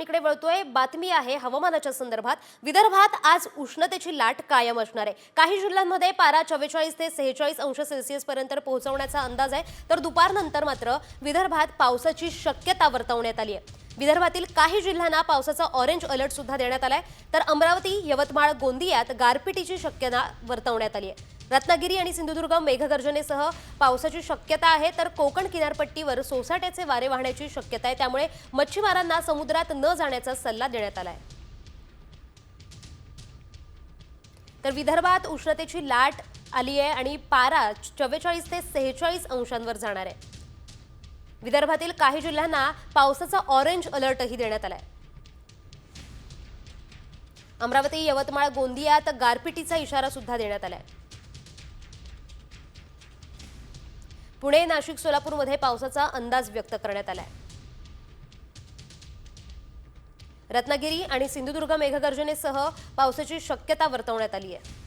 बातमीकडे वळतोय. बातमी आहे हवामानाच्या संदर्भात. विदर्भात आज उष्णतेची लाट कायम असणार आहे. काही जिल्ह्यांमध्ये पारा चव्वेचाळीस ते सेहेचाळीस अंश सेल्सिअस पर्यंत पोहोचवण्याचा अंदाज आहे. तर दुपारनंतर मात्र विदर्भात पावसाची शक्यता वर्तवण्यात आली आहे. विदर्भातील काही जिल्ह्यांना पावसाचा ऑरेंज अलर्ट सुद्धा देण्यात आलाय. तर अमरावती यवतमाळ गोंदियात गारपिटीची शक्यता वर्तवण्यात आली आहे. रत्नागिरी आणि सिंधुदुर्ग मेघगर्जनेसह पावसाची शक्यता आहे तर कोकण किनारपट्टीवर सोसाट्याचे वारे वाहण्याची शक्यता आहे. त्यामुळे मच्छीमारांना समुद्रात न जाण्याचा सल्ला देण्यात आलाय. तर विदर्भात उष्णतेची लाट आली आहे आणि पारा चव्वेचाळीस ते सेहेचाळीस अंशांवर जाणार आहे. विदर्भातील काही जिल्ह्यांना पावसाचा ऑरेंज अलर्टही देण्यात आलाय. अमरावती यवतमाळ गोंदियात गारपिटीचा इशारा सुद्धा देण्यात आलाय. पुणे नाशिक सोलापूरमध्ये पावसाचा अंदाज व्यक्त करण्यात आलाय. रत्नागिरी आणि सिंधुदुर्ग मेघगर्जनेसह पावसाची शक्यता वर्तवण्यात आली आहे.